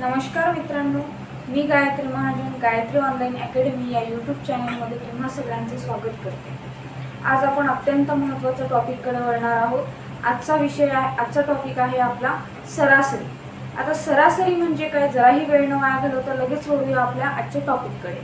नमस्कार मित्रांनो मी गायत्री महाजन गायत्री ऑनलाईन अकॅडमी या यूट्यूब चॅनलमध्ये तुम्हा सगळ्यांचे स्वागत करते. आज आपण अत्यंत महत्त्वाचं टॉपिककडे वळणार आहोत. आजचा विषय आहे आजचा टॉपिक आहे आपला सरासरी. आता सरासरी म्हणजे काय? जराही वेळ न वाया घालवता लगेच वळूया आपल्या आजच्या टॉपिककडे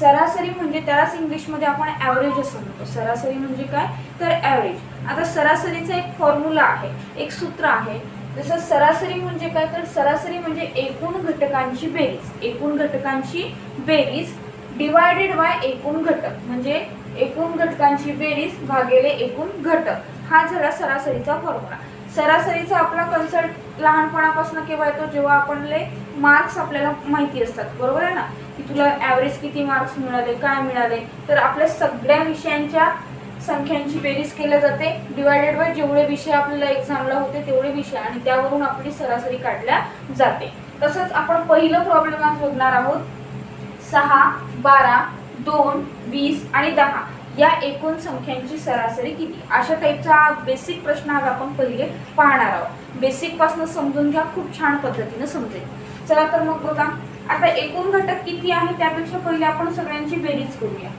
सरासरी म्हणजे त्यालाच इंग्लिशमध्ये आपण ॲव्हरेज असं म्हणतो. सरासरी म्हणजे काय? तर ॲव्हरेज आता सरासरीचा एक फॉर्म्युला आहे एक सूत्र आहे. जसं सरासरी म्हणजे काय? तर सरासरी म्हणजे एकूण घटकांची बेरीज. एकूण घटकांची बेरीज डिवायडेड बाय एकूण घटक. म्हणजे एकूण घटकांची बेरीज भागेले एकूण घटक. हा झाला सरासरीचा फॉर्म्युला सरासरीचा आपला कन्सल्ट लहानपणापासून केव्हा येतो? जेव्हा आपणले मार्क्स आपल्याला माहिती असतात. बरोबर आहे ना? की तुला ॲव्हरेज किती मार्क्स मिळाले? काय मिळाले? तर आपल्या सगळ्या विषयांच्या संख्यांची बेरीज केल्या जाते. डिवायडेड बाय जेवढे विषय आपल्याला एक्झामला होते तेवढे विषय आणि त्यावरून आपली सरासरी काढल्या जाते. तसंच आपण पहिलं प्रॉब्लेम आज बघणार आहोत. सहा बारा दोन वीस आणि दहा या एकूण संख्यांची सरासरी किती? अशा टाईपचा बेसिक प्रश्न आज आपण पहिले पाहणार आहोत. बेसिकपासून समजून घ्या खूप छान पद्धतीनं समजेल. चला तर मग बघा. आता एकूण घटक किती आहे त्यापेक्षा पहिले आपण सगळ्यांची बेरीज करूया.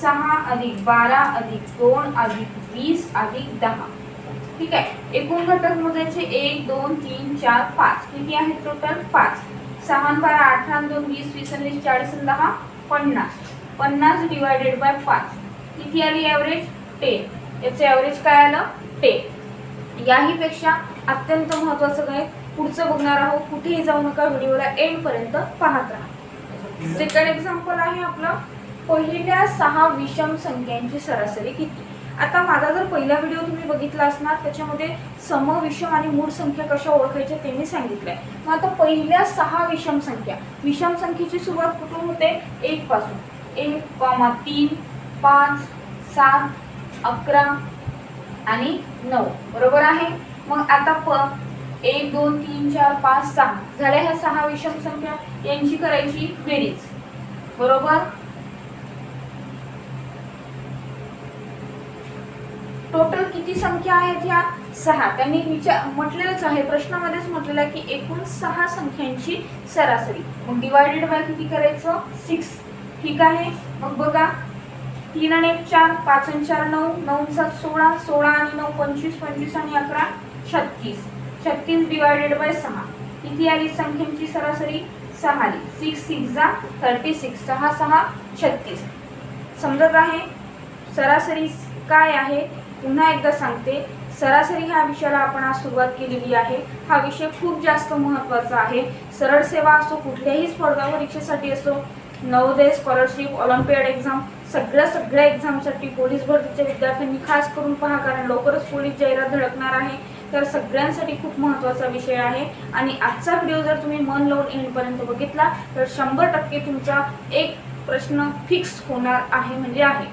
सहा अधिक बारा अधिक दोन अधिक वीस अधिक दहा. ठीक आहे? एकूण घटक मोजायचे एक दोन तीन चार पाच. किती आहेत टोटल पाच. सहा बारा अठरा दोन वीस वीस आणि वीस चाळीस आणि दहा पन्नास. पन्नास डिवायडेड बाय पाच. किती आली ॲव्हरेज टेन याचं ॲव्हरेज काय आलं? टेन याहीपेक्षा अत्यंत महत्त्वाचं काय? पुढचं बघणार आहोत. कुठेही जाऊ नका. व्हिडिओला एंडपर्यंत पाहत राहा. सेकंड एक्झाम्पल आहे आपलं. पहिल्या सहा विषम संख्यांची सरासरी किती? आता माझा जर पहिला व्हिडिओ तुम्ही बघितला असणार त्याच्यामध्ये सम विषम आणि मूळ संख्या कशा ओळखायच्या ते मी आहे मग आता पहिल्या सहा विषम संख्या. विषम संख्येची सुरुवात कुठून होते? एक पासून. एक कॉमा तीन पाच सात अकरा आणि नऊ. बरोबर आहे? मग आता प एक दोन तीन चार पाच सहा. झाल्या ह्या सहा विषम संख्या. यांची करायची बेरीज. बरोबर? टोटल किती संख्या आहेत ह्या सहा? त्यांनी विचार म्हटलेलंच आहे. प्रश्नामध्येच म्हटलेलं आहे की एकूण सहा संख्यांची सरासरी. मग डिवायडेड बाय किती करायचं? सिक्स ठीक आहे. मग बघा. तीन आणि एक चार. पाच आणि चार नऊ. नऊ सात सोळा. सोळा आणि नऊ पंचवीस पंचवीस आणि अकरा छत्तीस. छत्तीस डिवायडेड बाय सहा. किती आली संख्यांची सरासरी? सहा आली. सिक्स सिक्स जा. थर्टी सिक्स सहा सहा छत्तीस. समजत आहे? सरासरी काय आहे? पुन्हा एकदा सांगते सरासरी ह्या विषयाला आपण आज सुरुवात केलेली आहे. हा विषय खूप जास्त महत्त्वाचा आहे. सरळ सेवा असो कुठल्याही स्पर्धा परीक्षेसाठी असो नवोदय स्कॉलरशिप ऑलिम्पियड एक्झाम सगळ्या सगळ्या एक्झामसाठी पोलीस भरतीच्या विद्यार्थ्यांनी खास करून पहा कारण लवकरच पोलीस जाहिरात धडकणार आहे. तर सगळ्यांसाठी खूप महत्त्वाचा विषय आहे. आणि आजचा व्हिडिओ जर तुम्ही मन लावून एंडपर्यंत बघितला तर शंभर टक्के तुमचा एक प्रश्न फिक्स होणार आहे म्हणजे आहे.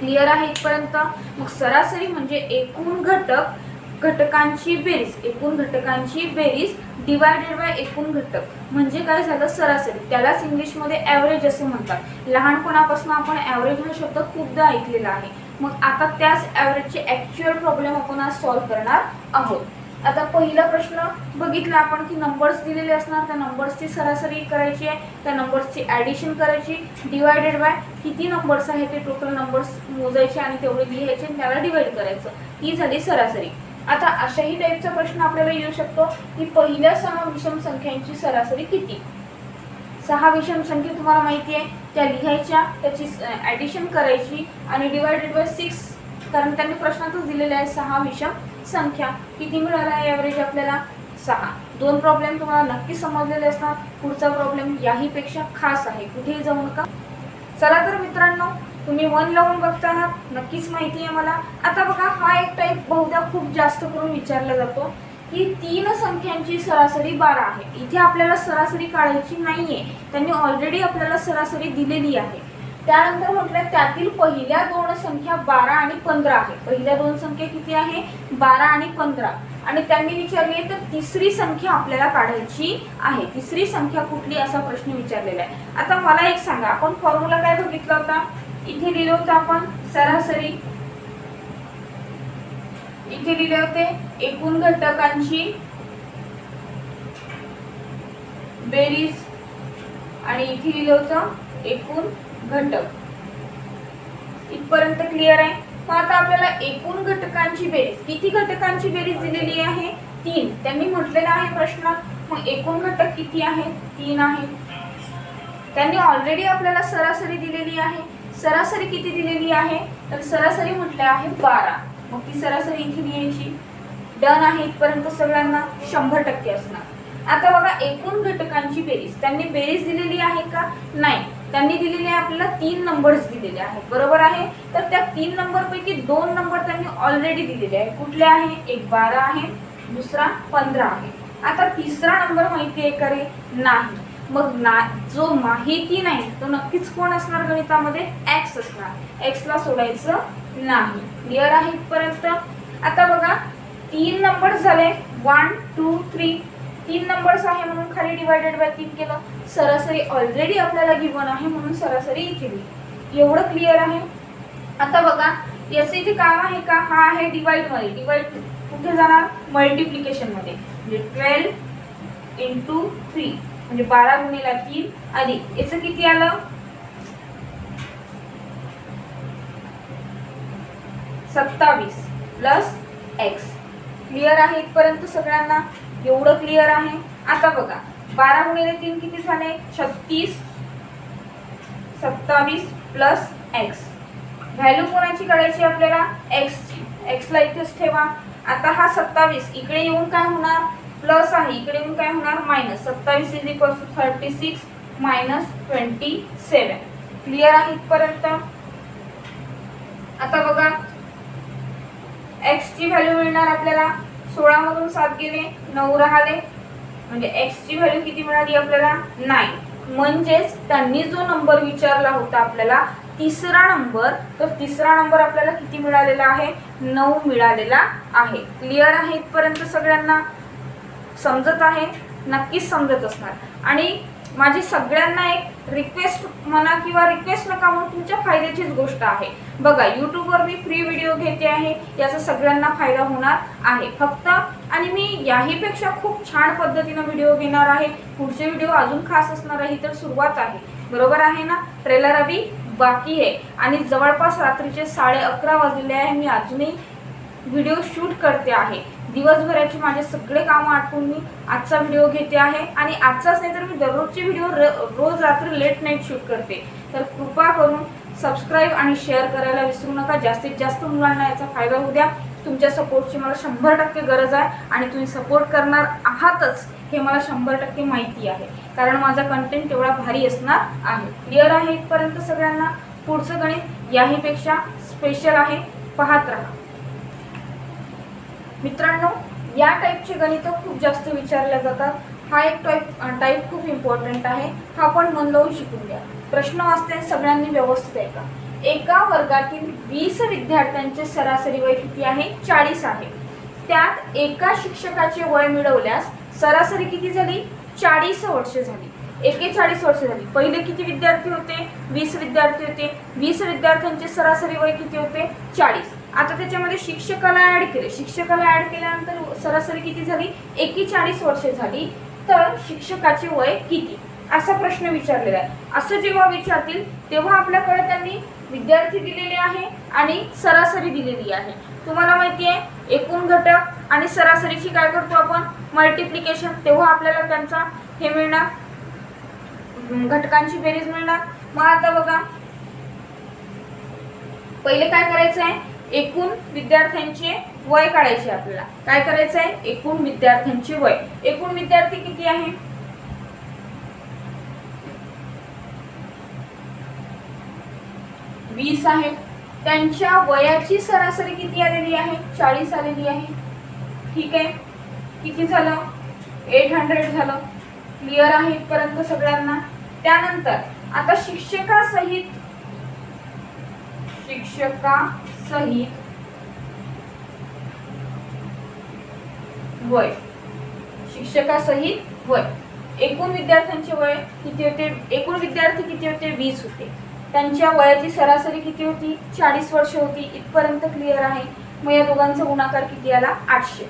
क्लिअर आहे इथपर्यंत. मग सरासरी म्हणजे एकूण घटक घटकांची बेरीज एकूण घटकांची बेरीज डिवायडेड बाय एकूण घटक. म्हणजे काय झालं सरासरी? त्यालाच इंग्लिशमध्ये ॲव्हरेज असे म्हणतात. लहानपणापासून आपण ॲव्हरेज हा शब्द खूपदा ऐकलेला आहे. मग आता त्याच ॲव्हरेजचे ॲक्च्युअल प्रॉब्लेम आपण आज सॉल्व्ह करणार आहोत. आता पहिला प्रश्न बघितला आपण की नंबर्स दिलेले असणार त्या नंबर्सची सरासरी करायची आहे त्या नंबर्सची ॲडिशन करायची डिवायडेड बाय किती नंबर्स आहे ते टोटल नंबर्स मोजायचे आणि तेवढे लिहायचे आणि त्याला डिवाईड करायचं. ती झाली सरासरी. आता अशाही टाईपचा प्रश्न आपल्याला येऊ शकतो की पहिल्या सहा विषम संख्यांची सरासरी किती? सहा विषम संख्या तुम्हाला माहिती आहे त्या लिहायच्या त्याची ॲडिशन करायची आणि डिवायडेड बाय सिक्स कारण त्यांनी प्रश्नातच दिलेले आहे सहा विषम संख्या किती मिळाला आहे ॲव्हरेज आपल्याला सहा. दोन प्रॉब्लेम तुम्हाला नक्की समजलेले असतात. पुढचा प्रॉब्लेम याहीपेक्षा खास आहे. कुठेही जाऊ नका. चला तर मित्रांनो तुम्ही वन लावून बघता आहात. नक्कीच माहिती आहे मला. आता बघा हा एक टाईप बहुधा खूप जास्त करून विचारला जातो. की तीन संख्यांची सरासरी बारा आहे. इथे आपल्याला सरासरी काढायची नाही आहे त्यांनी ऑलरेडी आपल्याला सरासरी दिलेली आहे. त्यानंतर म्हटलं त्यातील पहिल्या दोन संख्या बारा आणि पंधरा आहे. पहिल्या दोन संख्या किती आहे? बारा आणि पंधरा. आणि त्यांनी विचारली तर तिसरी संख्या आपल्याला काढायची आहे. तिसरी संख्या कुठली? असा प्रश्न विचारलेला आहे. आता मला एक सांगा आपण फॉर्म्युला काय बघितला होता? इथे लिहिलं होतं आपण सरासरी. इथे लिहिले होते एकूण घटकांची बेरीज. आणि इथे लिहिलं होतं एकूण घटक. इथपर्यंत क्लिअर आहे? मग आता आपल्याला एकूण घटकांची बेरीज. किती घटकांची बेरीज दिलेली आहे? तीन. त्यांनी म्हटलेलं आहे प्रश्नात. मग एकूण घटक किती आहे तीन आहे त्यांनी ऑलरेडी आपल्याला सरासरी दिलेली आहे. सरासरी किती दिलेली आहे? तर सरासरी म्हटले आहे बारा. मग ती सरासरी इथे लिहायची. डन आहे इथपर्यंत सगळ्यांना. शंभर टक्के असणार. आता बघा एकूण घटकांची बेरीज. त्यांनी बेरीज दिलेली आहे का? नाही. त्यांनी दिलेले आहे आपल्याला तीन नंबर्स दिलेले आहेत. बरोबर आहे? तर त्या तीन नंबरपैकी दोन नंबर त्यांनी ऑलरेडी दिलेले आहे कुठले आहे? एक बारा आहे दुसरा पंधरा आहे. आता तिसरा नंबर माहिती आहे का रे? नाही. मग ना जो माहिती नाही तो नक्कीच कोण असणार गणितामध्ये? एक्स असणार. एक्सला सोडायचं नाही. क्लिअर आहे इथपर्यंत? आता बघा तीन नंबर झाले. वन टू थ्री तीन नंबर्स आहे म्हणून खाली डिवायडेड बाय तीन केलं. सरासरी ऑलरेडी आपल्याला गिवन आहे म्हणून सरासरी इथे लिहिली एवढं क्लिअर आहे? आता बघा याचं इथे काम आहे का? हा आहे डिवाइडमध्ये. डिवाइड कुठे जाणार? मल्टिप्लिकेशनमध्ये. म्हणजे ट्वेल्व इंटू थ्री म्हणजे बारा गुणीला तीन अधिक याचं किती आलं? सत्तावीस प्लस एक्स क्लिअर आहे इथपर्यंत सगळ्यांना? एवढं क्लिअर आहे? आता बघा बारा गुणिले तीन किती झाले? छत्तीस. सत्तावीस प्लस एक्स व्हॅल्यू कोणाची काढायची आपल्याला? एक्सची एक्सला इथेच ठेवा. आता हा सत्तावीस इकडे येऊन काय होणार? प्लस आहे इकडे येऊन काय होणार? मायनस सत्तावीस is equal to thirty six minus twenty seven clear आहे इथपर्यंत? आता बघा एक्सची व्हॅल्यू मिळणार आपल्याला? सोळा मधून सात गेले नऊ राहिले. म्हणजे एक्स ची व्हॅल्यू किती मिळाली आपल्याला? नाईन म्हणजेच त्यांनी जो नंबर विचारला होता आपल्याला तिसरा नंबर तर तिसरा नंबर आपल्याला किती मिळालेला आहे? नऊ मिळालेला आहे. क्लिअर आहे इथपर्यंत सगळ्यांना? समजत आहे? नक्कीच समजत असणार. आणि माझी सगळ्यांना एक रिक्वेस्ट म्हणा किंवा रिक्वेस्ट नका म्हणून तुमच्या फायद्याचीच गोष्ट आहे. बघा यूट्यूबवर मी फ्री व्हिडिओ घेते आहे याचा सगळ्यांना फायदा होणार आहे. फक्त आणि मी याहीपेक्षा खूप छान पद्धतीनं व्हिडिओ घेणार आहे. पुढचे व्हिडिओ अजून खास असणार आहे तर सुरुवात आहे. बरोबर आहे ना? ट्रेलर अभी बाकी आहे. आणि जवळपास रात्रीचे साडे अकरा वाजलेले आहे मी अजूनही व्हिडिओ शूट करते आहे. दिवसभराचे माझे सगळे कामं आटपून मी आजचा व्हिडिओ घेते आहे. आणि आजचाच नाही तर मी दररोजचे व्हिडिओ रोज रात्री लेट नाईट शूट करते. तर कृपा करून सबस्क्राईब आणि शेअर करायला विसरू नका. जास्तीत जास्त मुलांना याचा फायदा होऊ द्या. तुमच्या सपोर्टची मला शंभर टक्के गरज आहे आणि तुम्ही सपोर्ट करणार आहातच हे मला शंभर टक्के माहिती आहे. कारण माझा कंटेंट तेवढा भारी असणार आहे. क्लिअर आहे इथपर्यंत सगळ्यांना? पुढचं गणित याहीपेक्षा स्पेशल आहे. पाहत राहा. मित्रांनो या टाईपचे गणितं खूप जास्त विचारल्या जातात. हा एक टाईप टाईप खूप इम्पॉर्टंट आहे. हा पण मन लावून शिकून घ्या. प्रश्न वाचते सगळ्यांनी व्यवस्थित आहे का एका वर्गातील वीस विद्यार्थ्यांचे सरासरी वय किती आहे? चाळीस आहे. त्यात एका शिक्षकाचे वय मिळवल्यास सरासरी किती झाली? चाळीस वर्षे झाली. एकेचाळीस वर्ष झाली. पहिले किती विद्यार्थी होते? वीस विद्यार्थी होते. वीस विद्यार्थ्यांचे सरासरी वय किती होते? चाळीस. आता त्याच्यामध्ये शिक्षकाला ऍड केले. शिक्षकाला ऍड केल्यानंतर सरासरी किती झाली? एकेचाळीस वर्षे झाली. तर शिक्षकाचे वय किती? असा प्रश्न विचारलेला आहे. असं जेव्हा विचारतील तेव्हा आपल्याकडे त्यांनी विद्यार्थी दिलेले आहे आणि सरासरी दिलेली आहे. तुम्हाला माहिती आहे एकूण घटक आणि सरासरीची काय करतो आपण? मल्टिप्लिकेशन तेव्हा आपल्याला त्यांचा हे मिळणार. घटकांची बेरीज मिळणार. मग आता बघा. पहिले काय करायचं आहे एकूण विद्यार्थ्यांचे वय काढायचे आपल्याला. काय करायचं आहे? एकूण विद्यार्थ्यांचे वय. एकूण विद्यार्थी किती आहे? वीस आहे. त्यांच्या वयाची सरासरी किती आलेली आहे? चाळीस आलेली आहे. ठीक आहे. किती झालं? एट हंड्रेड झालं. क्लिअर आहे इथपर्यंत सगळ्यांना. त्यानंतर आता शिक्षकासहित शिक्षका सही. वय. शिक्षकासहित वय. एकूण विद्यार्थ्यांचे वय किती होते? एकूण विद्यार्थी किती होते? वीस होते. त्यांच्या वयाची सरासरी किती होती? चाळीस वर्ष होती. इथपर्यंत क्लिअर आहे. मग या दोघांचा गुणाकार किती आला? आठशे.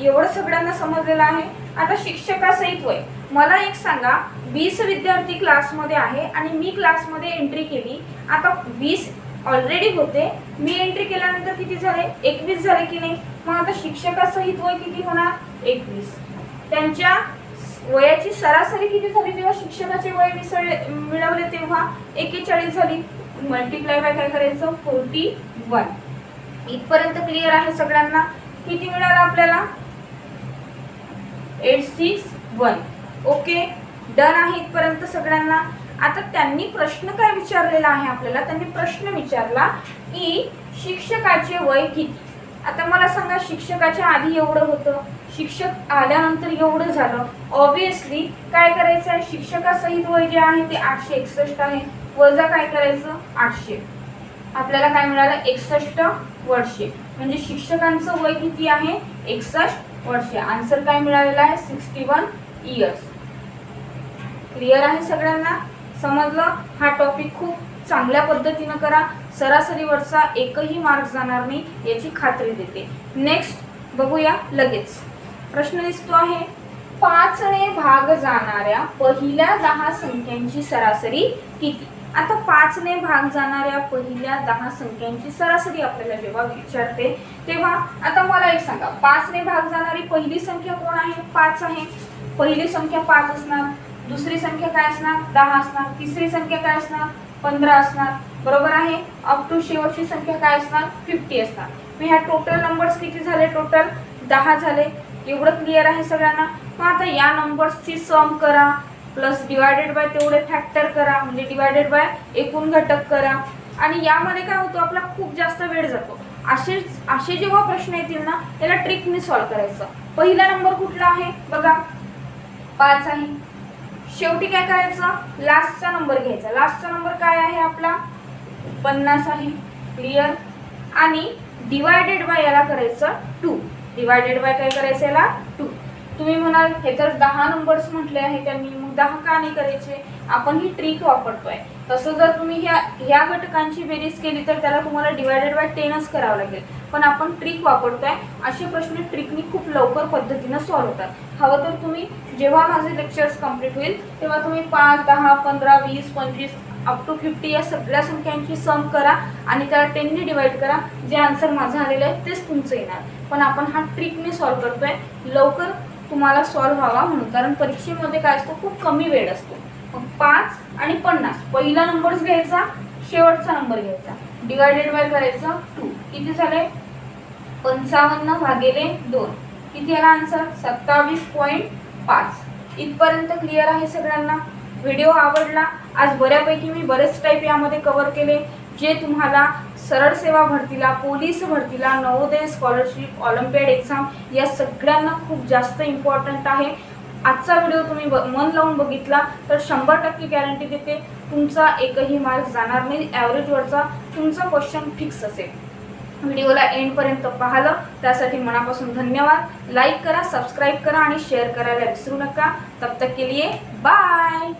एवढं सगळ्यांना समजलेलं आहे. आता शिक्षकासहित वय. मला एक सांगा. वीस विद्यार्थी क्लासमध्ये आहे आणि मी क्लासमध्ये एंट्री केली. आता वीस ऑलरेडी होते. मी एंट्री केल्यानंतर किती झाले? एकवीस झाले की नाही? मग आता शिक्षकासहित वय किती होणार? एकवीस. त्यांच्या वयाची सरासरी किती झाली तेव्हा शिक्षकाचे वय मिसळले मिळवले तेव्हा? एकेचाळीस झाली. मल्टिप्लाय बाय काय करायचं? फोर्टी वन इथपर्यंत क्लिअर आहे सगळ्यांना? किती मिळालं आपल्याला? Eight six one okay done आहे इथपर्यंत सगळ्यांना? आता त्यांनी प्रश्न काय विचारलेला आहे आपल्याला? त्यांनी प्रश्न विचारला की शिक्षकाचे वय किती? आता मला सांगा शिक्षकाच्या आधी एवढं होतं शिक्षक आल्यानंतर एवढं झालं. ऑब्विसली काय करायचं आहे? शिक्षकासहित वय जे आहे ते आठशे एकसष्ट आहे. वजा काय करायचं? आठशे. आपल्याला काय मिळालं? एकसष्ट वर्षे. म्हणजे शिक्षकांचं वय किती आहे? एकसष्ट वर्षे. आन्सर काय मिळालेला आहे? सिक्स्टी वन इयर्स क्लिअर आहे सगळ्यांना? समजलं? हा टॉपिक खूप चांगल्या पद्धतीनं करा. सरासरीवरचा एकही मार्क जाणार नाही याची खात्री देते. नेक्स्ट बघूया लगेच. प्रश्न दिसतो आहे पाचने भाग जाणाऱ्या पहिल्या दहा संख्यांची सरासरी किती? आता पाचने भाग जाणाऱ्या पहिल्या दहा संख्यांची सरासरी आपल्याला जेव्हा विचारते तेव्हा आता मला एक सांगा. पाचने भाग जाणारी पहिली संख्या कोण आहे? पाच आहे. पहिली संख्या पाच असणार. दुसरी संख्या काय असणार? दहा असणार. तिसरी संख्या काय असणार? पंधरा असणार. बरोबर आहे? अप टू शेवटची संख्या काय असणार? फिफ्टी असणार. मग ह्या टोटल नंबर्स किती झाले टोटल दहा झाले. एवढं क्लिअर आहे सगळ्यांना? मग आता या नंबर्सची सम करा. प्लस डिवायडेड बाय तेवढे फॅक्टर करा. म्हणजे डिवायडेड बाय एकूण घटक करा. आणि यामध्ये काय होतं? आपला खूप जास्त वेळ जातो. असे असे जेव्हा प्रश्न येतील ना त्याला ट्रिकने सॉल्व्ह करायचं. पहिला नंबर कुठला आहे? बघा. पाच आहे. शेवटी काय करायचं? लास्टचा नंबर घ्यायचा. लास्टचा नंबर काय आहे आपला? पन्नास आहे. क्लिअर आणि डिवायडेड बाय याला करायचं टू डिवायडेड बाय काय करायचं याला? टू तुम्ही म्हणाल हे तर दहा नंबर्स म्हटले आहे त्यांनी. मग दहा का नाही करायचे? आपण ही ट्रिक वापरतोय. तसं जर तुम्ही ह्या ह्या घटकांची बेरीज केली तर त्याला तुम्हाला डिवायडेड बाय टेनच करावं लागेल. पण आपण ट्रिक वापरतोय. असे प्रश्न ट्रिकनी खूप लवकर पद्धतीनं सॉल्व्ह होतात. हवं तर तुम्ही जेव्हा माझे लेक्चर्स कंप्लीट होईल तेव्हा तुम्ही पाच दहा पंधरा वीस पंचवीस अप टू फिफ्टी या सगळ्या संख्यांची सम करा आणि त्याला टेनने डिवाइड करा. जे आन्सर माझं आलेलं आहे तेच तुमचं येणार. पण आपण हा ट्रिकने करतो करतोय. लवकर तुम्हाला सॉल्व्ह व्हावा म्हणून. कारण परीक्षेमध्ये काय असतं खूप कमी वेळ असतो. मग पाच आणि पन्नास. पहिला नंबरच घ्यायचा शेवटचा नंबर घ्यायचा. डिवायडेड बाय करायचं टू किती झाले? पंचावन्न भागेले दोन. किती आला आन्सर सत्तावीस पॉईंट पाच. इथपर्यंत क्लिअर आहे सगळ्यांना? व्हिडिओ आवडला? आज बऱ्यापैकी मी बरेच टाईप यामध्ये कवर केले जे तुम्हाला सरळ सेवा भरतीला पोलीस भरतीला नवोदय स्कॉलरशिप ऑलिम्पियड एक्झाम या सगळ्यांना खूप जास्त इम्पॉर्टंट आहे. आजचा व्हिडिओ तुम्ही ब मन लावून बघितला तर शंभर टक्के गॅरंटी देते तुमचा एकही मार्क जाणार नाही. ॲव्हरेजवरचा तुमचा क्वेश्चन फिक्स असेल. व्हिडिओला एंडपर्यंत पाहिलं. त्यासाठी मनापासून धन्यवाद. लाईक करा सबस्क्राईब करा आणि शेअर करायला विसरू नका. तब तक के लिए बाय